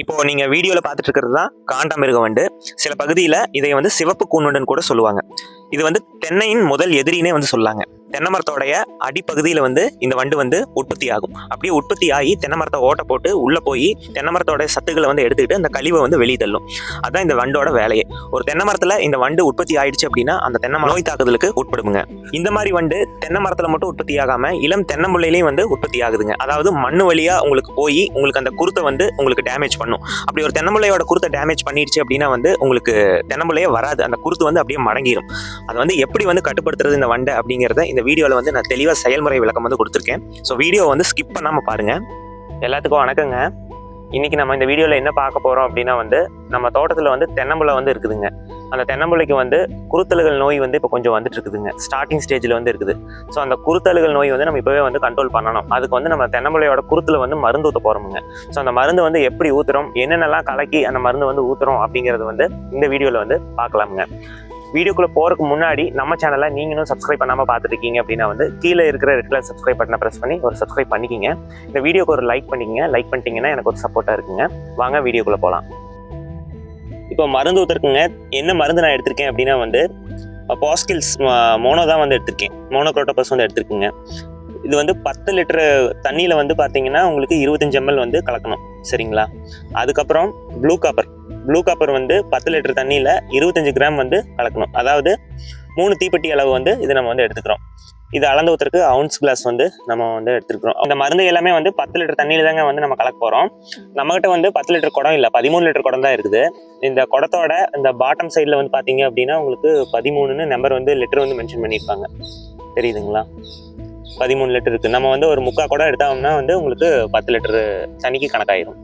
இப்போ நீங்க வீடியோல பார்த்துட்டு இருக்கிறது தான் காண்டாமிருக வண்டு சில பகுதியில் இதை வந்து சிவப்பு கூண்டுன்னு கூட சொல்லுவாங்க. இது வந்து தென்னையின் முதல் எதிரினே வந்து சொல்லாங்க. தென்னை மரத்தோடைய அடிப்பகுதியில் வந்து இந்த வண்டு வந்து உற்பத்தி ஆகும். அப்படியே உற்பத்தி ஆகி தென்னை மரத்தை ஓட்ட போட்டு உள்ளே போய் தென்னை மரத்தோட சத்துக்களை வந்து எடுத்துக்கிட்டு அந்த கழிவை வந்து வெளியே தள்ளும். அதுதான் இந்த வண்டோட வேலையே. ஒரு தென்னை மரத்தில் இந்த வண்டு உற்பத்தி ஆயிடுச்சு அப்படின்னா அந்த தென்னை நோய் தாக்குதலுக்கு உட்படுமுங்க. இந்த மாதிரி வண்டு தென்னை மரத்தில் மட்டும் உற்பத்தி ஆகாம இளம் தென்னம்பிள்ளையிலையும் வந்து உற்பத்தி ஆகுதுங்க. அதாவது மண்ணு வழியாக உங்களுக்கு போய் உங்களுக்கு அந்த குருத்தை வந்து உங்களுக்கு டேமேஜ் பண்ணும். அப்படி ஒரு தென்னம்பிள்ளையோட குருத்தை டேமேஜ் பண்ணிடுச்சு அப்படின்னா வந்து உங்களுக்கு தென்னம்பிள்ளையே வராது. அந்த குருத்து வந்து அப்படியே மடங்கிடும் அதை வந்து எப்படி வந்து கட்டுப்படுத்துறது இந்த வண்டை அப்படிங்கிறத இந்த இந்த வீடியோவில் வந்து நான் தெளிவாக செயல்முறை விளக்கம் வந்து கொடுத்துருக்கேன். ஸோ வீடியோ வந்து ஸ்கிப் பண்ணாமல் பாருங்கள் எல்லாத்துக்கும் வணக்கங்க. இன்றைக்கி நம்ம இந்த வீடியோவில் என்ன பார்க்க போகிறோம் அப்படின்னா வந்து நம்ம தோட்டத்தில் வந்து தென்னம்புளை வந்து இருக்குதுங்க. அந்த தென்னம்புளைக்கு வந்து குருத்தலுகள் நோய் வந்து இப்போ கொஞ்சம் வந்துட்டு இருக்குதுங்க. ஸ்டார்டிங் ஸ்டேஜில் வந்து இருக்குது. ஸோ அந்த குருத்தலுகள் நோய் வந்து நம்ம இப்போவே வந்து கண்ட்ரோல் பண்ணணும். அதுக்கு வந்து நம்ம தென்னம்புளையோட குருத்தில் வந்து மருந்து ஊற்ற போகிறோமுங்க ஸோ அந்த மருந்து வந்து எப்படி ஊற்றுறோம் என்னென்னலாம் கலக்கி அந்த மருந்து வந்து ஊற்றுறோம் அப்படிங்கிறது வந்து இந்த வீடியோவில் வந்து பார்க்கலாமுங்க. வீடியோக்குள்ளே போகிறதுக்கு முன்னாடி நம்ம சேனலை நீங்களும் சப்ஸ்கிரைப் பண்ணாமல் பார்த்துருக்கீங்க அப்படின்னா வந்து கீழே இருக்கிற ரெட் கலர் சப்ஸ்கிரைப் பட்டனை ப்ரெஸ் பண்ணி ஒரு சப்ஸ்கிரைப் பண்ணிக்கிங்க. இந்த வீடியோக்கு ஒரு லைக் பண்ணிக்கிங்க. லைக் பண்ணிட்டீங்கன்னா எனக்கு ஒரு சப்போர்ட்டாக இருக்குங்க. வாங்க வீடியோக்குள்ளே போகலாம் இப்போ மருந்து ஊற்றுருக்குங்க என்ன மருந்து நான் எடுத்திருக்கேன் அப்படின்னா வந்து பாஸ்கில்ஸ் மோனோ தான் வந்து எடுத்திருக்கேன். மோனோக்ரோட்டோபஸ் வந்து எடுத்திருக்குங்க. இது வந்து பத்து லிட்டரு தண்ணியில் வந்து பார்த்தீங்கன்னா உங்களுக்கு இருபத்தஞ்சு எம்எல் வந்து கலக்கணும். சரிங்களா? அதுக்கப்புறம் ப்ளூ காப்பர் ப்ளூ காப்பர் வந்து பத்து லிட்டர் தண்ணியில் இருபத்தஞ்சு கிராம் வந்து கலக்கணும். அதாவது மூணு தீப்பெட்டி அளவு வந்து இது நம்ம வந்து எடுத்துக்கிறோம். இது அளந்து ஊற்றுறதுக்கு அவுன்ஸ் கிளாஸ் வந்து நம்ம வந்து எடுத்துக்கிறோம். அந்த மருந்து எல்லாமே வந்து பத்து லிட்டர் தண்ணியில் தாங்க வந்து நம்ம கலக்க போகிறோம் நம்மகிட்ட வந்து பத்து லிட்டர் குடம் இல்லை பதிமூணு லிட்டர் குடம் தான் இருக்குது. இந்த குடத்தோட இந்த பாட்டம் சைடில் வந்து பார்த்தீங்க அப்படின்னா உங்களுக்கு பதிமூணுன்னு நம்பர் வந்து லிட்டர் வந்து மென்ஷன் பண்ணியிருப்பாங்க. தெரியுதுங்களா? பதிமூணு லிட்டர் இருக்குது நம்ம வந்து ஒரு முக்கால் குடம் எடுத்தோம்னா வந்து உங்களுக்கு பத்து லிட்டரு தண்ணிக்கு கணக்காயிரும்.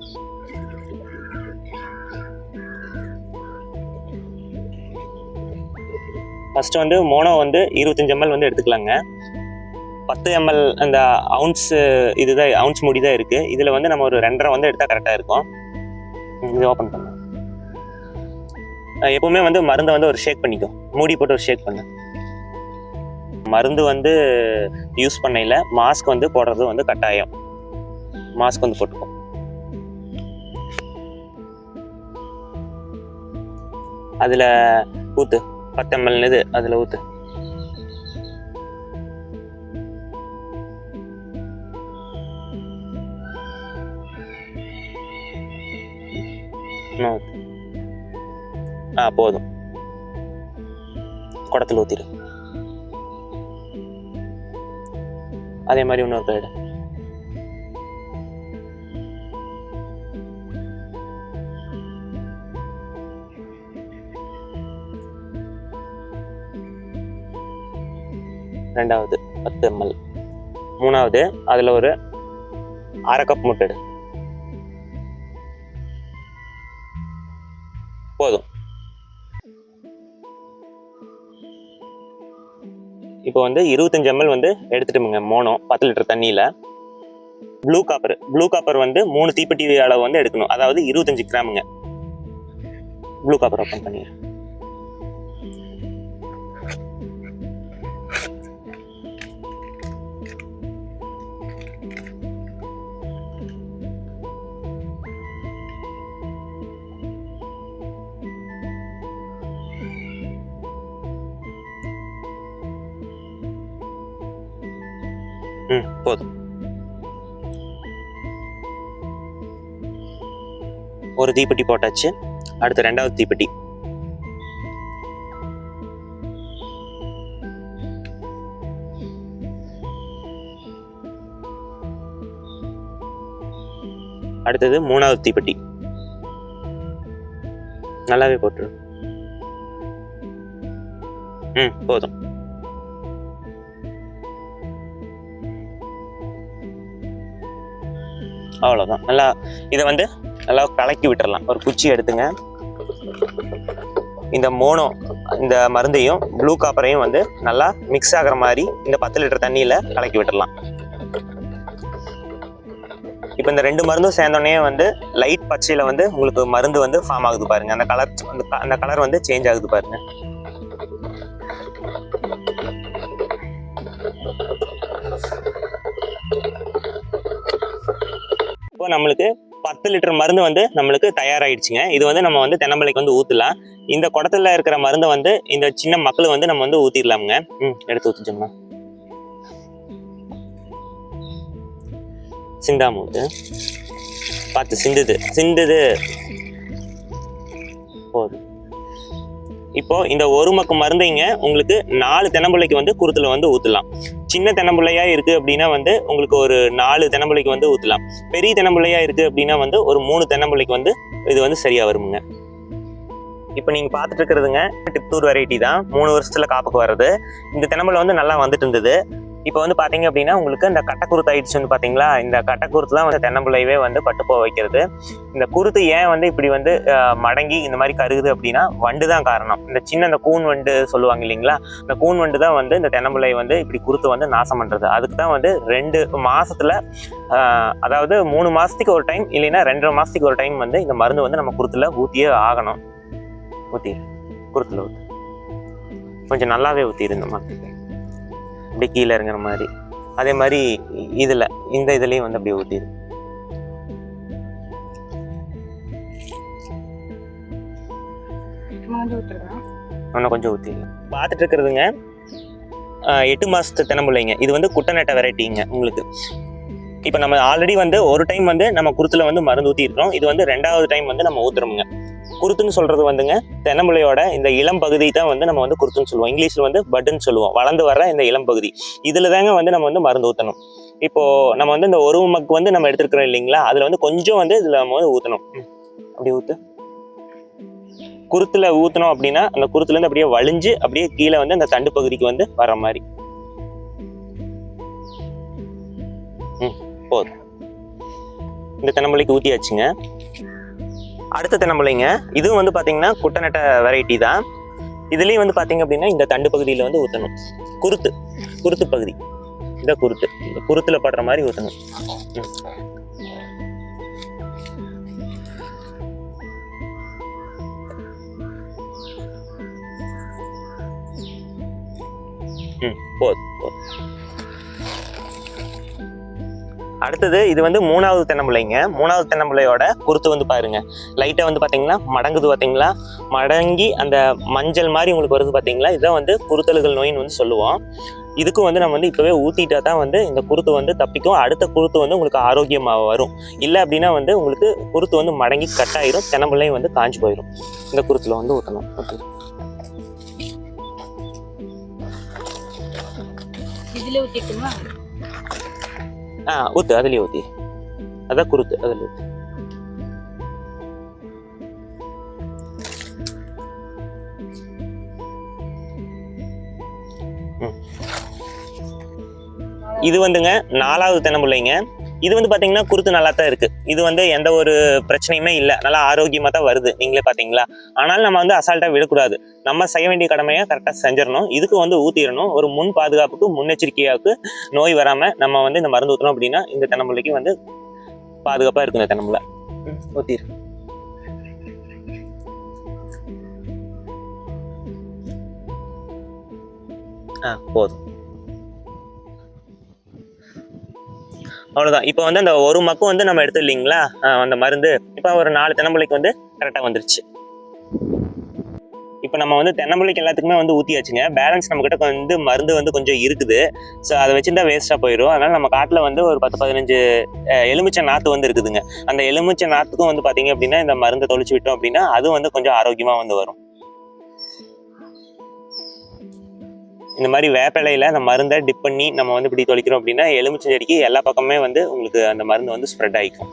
ஃபஸ்ட்டு வந்து மோனோ வந்து இருபத்தஞ்சி எம்எல் வந்து எடுத்துக்கலாங்க. பத்து எம்எல் அந்த அவுன்ஸ் இதுதான் அவுன்ஸ் முடி தான் இருக்குது இதில் வந்து நம்ம ஒரு ரெண்டரை வந்து எடுத்தால் கரெக்டாக இருக்கும். இது ஓப்பன் பண்ண எப்பவுமே வந்து மருந்தை வந்து ஒரு ஷேக் பண்ணிக்கோ மூடி போட்டு ஒரு ஷேக் பண்ணு. மருந்து வந்து யூஸ் பண்ணையில் மாஸ்க் வந்து போடுறது வந்து கட்டாயம். மாஸ்க் வந்து போட்டுக்கோ அதில் ஊற்று பத்து எம்எல் இது அதில் ஊற்று இன்னும் ஊத்து. ஆ போதும் குடத்தில் ஊற்றிடு அதே மாதிரி இன்னொரு கைடு ரெண்டாவது பத்து எம்எல். மூணாவது அதில் ஒரு அரை கப் முட்டை போதும். இப்போ வந்து இருபத்தஞ்சு எம்எல் வந்து எடுத்துட்டுமுங்க மோனோ. பத்து லிட்டர் தண்ணியில். ப்ளூ காப்பர் ப்ளூ காப்பர் வந்து மூணு தீப்பெட்டி அளவு வந்து எடுக்கணும். அதாவது இருபத்தஞ்சு கிராமுங்க. ப்ளூ காப்பர் ஓப்பன் பண்ணிடுறேன் ம் போதும். ஒரு தீப்பெட்டி போட்டாச்சு. அடுத்து ரெண்டாவது தீப்பெட்டி. அடுத்தது மூணாவது தீப்பெட்டி. நல்லாவே போட்டுரு. ம் போதும். அவ்வளோதான் நல்லா இதை வந்து நல்லா கலக்கி விட்டுறலாம். ஒரு குச்சி எடுத்துங்க. இந்த மோனோ இந்த மருந்தையும் ப்ளூ காப்பரையும் வந்து நல்லா மிக்ஸ் ஆகிற மாதிரி இந்த பத்து லிட்டர் தண்ணியில் கலக்கி விட்டுடலாம் இப்போ இந்த ரெண்டு மருந்தும் சேர்ந்தோடனே வந்து லைட் பச்சையில் வந்து உங்களுக்கு மருந்து வந்து ஃபார்ம் ஆகுது பாருங்கள் அந்த கலர் அந்த கலர் வந்து சேஞ்ச் ஆகுது பாருங்கள் இப்போ நம்மளுக்கு பத்து லிட்டர் மருந்து வந்து நம்மளுக்கு தயாராகிடுச்சுங்க இது வந்து நம்ம வந்து தென்னம்பலைக்கு வந்து ஊற்றலாம் இந்த குடத்துல இருக்கிற மருந்தை வந்து இந்த சின்ன மக்கள் வந்து நம்ம வந்து ஊற்றிடலாமுங்க ம் எடுத்து ஊற்றிச்சோம்னா சிந்தாமூடு பார்த்து சிந்துது. சிந்துது. போதும். இப்போ இந்த ஒரு மக்கு மருந்தைங்க உங்களுக்கு நாலு தென்னம்பிள்ளைக்கு வந்து குருத்துல வந்து ஊற்றலாம் சின்ன தென்னம்பிள்ளையா இருக்குது அப்படின்னா வந்து உங்களுக்கு ஒரு நாலு தென்னம்பிள்ளைக்கு வந்து ஊற்றலாம் பெரிய தென்னம்பிள்ளையா இருக்குது அப்படின்னா வந்து ஒரு மூணு தென்னம்பிள்ளைக்கு வந்து இது வந்து சரியாக வருமுங்க. இப்போ நீங்கள் பார்த்துட்டு இருக்கிறதுங்க டிப்தூர் வெரைட்டி தான். மூணு வருஷத்தில் காப்புக்கு வர்றது. இந்த தென்னம்பிள்ளை வந்து நல்லா வந்துட்டு இருந்தது. இப்போ வந்து பார்த்தீங்க அப்படின்னா உங்களுக்கு இந்த கட்டக்குருத்து ஆயிடுச்சு வந்து பார்த்தீங்களா இந்த கட்டக்குருத்துலாம் வந்து தென்னம்பிள்ளையவே வந்து பட்டுப்போ வைக்கிறது. இந்த குருத்து ஏன் வந்து இப்படி வந்து மடங்கி இந்த மாதிரி கருகுது அப்படின்னா வண்டு தான் காரணம். இந்த சின்ன இந்த கூன் வண்டு சொல்லுவாங்க இல்லைங்களா? இந்த கூன் வண்டு தான் வந்து இந்த தென்னம்பிள்ளையை வந்து இப்படி குருத்து வந்து நாசம் பண்ணுறது அதுக்கு தான் வந்து ரெண்டு மாதத்தில் அதாவது மூணு மாதத்துக்கு ஒரு டைம் இல்லைன்னா ரெண்டரை மாதத்துக்கு ஒரு டைம் வந்து இந்த மருந்து வந்து நம்ம குருத்தில் ஊற்றியே ஆகணும். ஊற்றி குருத்தில் ஊற்று கொஞ்சம் நல்லாவே ஊத்திரு இந்த மாதிரி அப்படியே கீழே இறங்குற மாதிரி. அதே மாதிரி இதுல இந்த இதுலயும் வந்து அப்படியே விட்டுருக்கேன் இன்னும் கொஞ்சம் ஊற்றிடலாம் பார்த்துட்டு இருக்கிறதுங்க எட்டு மாசத்து தென்னம்பிள்ளைங்க இது வந்து குட்டநட்ட வெரைட்டிங்க உங்களுக்கு. இப்போ நம்ம ஆல்ரெடி வந்து ஒரு டைம் வந்து நம்ம குருத்துல வந்து மருந்து ஊற்றிருக்கிறோம் இது வந்து ரெண்டாவது டைம் வந்து நம்ம ஊத்துறோமுங்க. குருத்துன்னு சொல்றது வந்துங்க தென்னம்பிள்ளையோட இந்த இளம் பகுதி தான் வந்து நம்ம வந்து குருத்துன்னு சொல்லுவோம். இங்கிலீஷில் வந்து பட்டுன்னு சொல்லுவோம். வளர்ந்து வர இந்த இளம் பகுதி. இதில் தாங்க வந்து நம்ம வந்து மருந்து ஊற்றணும் இப்போது நம்ம வந்து இந்த ஒரு மக்கு வந்து நம்ம எடுத்துருக்கிறோம் இல்லைங்களா? அதில் வந்து கொஞ்சம் வந்து இதில் நம்ம வந்து ஊற்றணும் அப்படி ஊற்று குருத்தில் ஊற்றினோம் அப்படின்னா அந்த குருத்துலேருந்து அப்படியே வலிஞ்சு அப்படியே கீழே வந்து அந்த தண்டு பகுதிக்கு வந்து வர மாதிரி. ம், போதும். இந்த தென்னம்பிள்ளைக்கு ஊற்றியாச்சுங்க அடுத்த தென்னம்பிள்ளைங்க. இதுவும் வந்து பார்த்தீங்கன்னா குட்டநட்டை வெரைட்டி தான். இதுலேயும் வந்து பார்த்தீங்க அப்படின்னா இந்த தண்டு பகுதியில் வந்து ஊற்றணும் குருத்து. குருத்து பகுதி. இந்த குருத்து. இந்த குருத்தில் படுற மாதிரி ஊற்றணும் ம். ம். போதும் போதும். அடுத்தது இது வந்து மூணாவது தென்னம்பிள்ளைங்க. மூணாவது தென்னம்பிள்ளையோட குருத்து வந்து பாருங்க. லைட்டாக வந்து பார்த்தீங்கன்னா மடங்குது பார்த்தீங்களா மடங்கி அந்த மஞ்சள் மாதிரி உங்களுக்கு வருது பார்த்தீங்களா இதான் வந்து குருத்தலுகள் நோயின்னு வந்து சொல்லுவோம். இதுக்கும் வந்து நம்ம வந்து இப்போவே ஊற்றிட்டா தான் வந்து இந்த குருத்து வந்து தப்பிக்கும். அடுத்த குருத்து வந்து உங்களுக்கு ஆரோக்கியமாக வரும். இல்லை அப்படின்னா வந்து உங்களுக்கு குருத்து வந்து மடங்கி கட் கட்டாயிரும் தென்னம்பிள்ளையும் வந்து காஞ்சு போயிடும் இந்த குருத்தில் வந்து ஊற்றணும் ஓகே. இதில் ஊற்றிட்டுமா ஆ ஊத்து அதுலயே ஊத்தி. அதான் குருத்து அதுல ஊத்து. ம். இது வந்துங்க நாலாவது தென்னம்பிள்ளைங்க. இது வந்து பார்த்தீங்கன்னா குருத்து நல்லா தான் இருக்குது இது வந்து எந்த ஒரு பிரச்சனையுமே இல்லை. நல்லா ஆரோக்கியமாக தான் வருது. நீங்களே பார்த்தீங்களா ஆனாலும் நம்ம வந்து அசால்ட்டாக விடக்கூடாது. நம்ம செய்ய வேண்டிய கடமையை கரெக்டாக செஞ்சிடணும். இதுக்கு வந்து ஊற்றிடணும் ஒரு முன் பாதுகாப்புக்கு முன்னெச்சரிக்கையாவுக்கு நோய் வராமல் நம்ம வந்து இந்த மருந்து ஊற்றணும் அப்படின்னா இந்த தென்னம்பிள்ளைக்கு வந்து பாதுகாப்பாக இருக்கும் இந்த தென்னம்பிள்ளை. ஊற்றிடு ஆ போதும். அவ்வளோதான் இப்போ வந்து அந்த ஒரு மக்கும் வந்து நம்ம எடுத்து இல்லைங்களா? அந்த மருந்து. இப்போ ஒரு நாலு தென்னம்பிள்ளைக்கு வந்து கரெக்டாக வந்துருச்சு. இப்போ நம்ம வந்து தென்னம்பிள்ளைக்கு எல்லாத்துக்குமே வந்து ஊற்றியாச்சுங்க பேலன்ஸ் நம்மக்கிட்ட வந்து மருந்து வந்து கொஞ்சம் இருக்குது. ஸோ அதை வச்சுருந்தா வேஸ்ட்டாக போயிடும். அதனால் நம்ம காட்டில் வந்து ஒரு பத்து பதினஞ்சு எலுமிச்சை நாற்று வந்து இருக்குதுங்க. அந்த எலுமிச்சை நாற்றுக்கும் வந்து பார்த்தீங்க அப்படின்னா இந்த மருந்தை தொளிச்சு விட்டோம் அப்படின்னா அதுவும் வந்து கொஞ்சம் ஆரோக்கியமாக வந்து வரும். இந்த மாதிரி வேப்பிலையில் அந்த மருந்தை டிப் பண்ணி நம்ம வந்து இப்படி தொளிக்கிறோம் அப்படின்னா எலுமிச்சை செடிக்கு எல்லா பக்கமே வந்து உங்களுக்கு அந்த மருந்து வந்து ஸ்ப்ரெட் ஆகிக்கும்